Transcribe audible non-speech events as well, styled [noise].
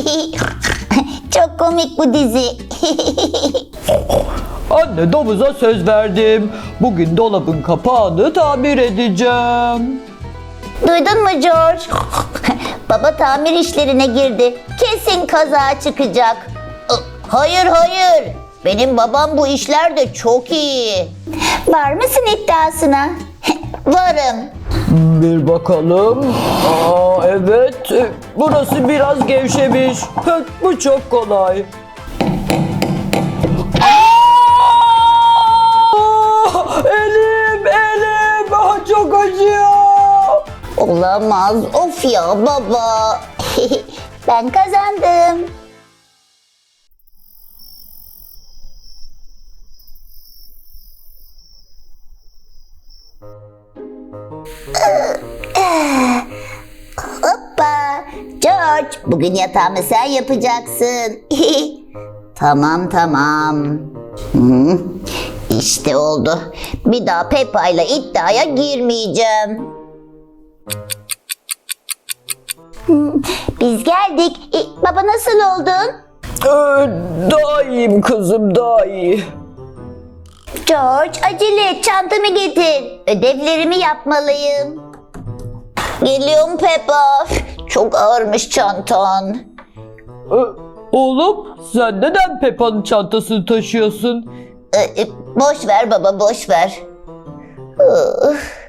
[laughs] bu dizi. [laughs] Anne domuza söz verdim. Bugün dolabın kapağını tamir edeceğim. Duydun mu George? [laughs] Baba tamir işlerine girdi. Kesin kaza çıkacak. Hayır hayır. Benim babam bu işlerde çok iyi. Var mısın iddiasına? Varım. Bir bakalım. Aa evet. e, Burası biraz gevşemiş. Hı, Bu çok kolay. Aa! Elim, elim. Ah, Çok acıyor. Olamaz. Of ya baba. [laughs] ben kazandım. George, bugün yatağımı sen yapacaksın. [laughs] tamam tamam. Hı, İşte oldu. Bir daha Peppa ile iddiaya girmeyeceğim. Biz geldik. E, baba nasıl oldun? Ee, daha iyiyim kızım, daha iyi. George acele et çantamı getir. Ödevlerimi yapmalıyım. Geliyorum Peppa. Çok ağırmış çantan. Ee, oğlum, sen neden Peppa'nın çantasını taşıyorsun? E, e, boş ver baba boş ver. Uf.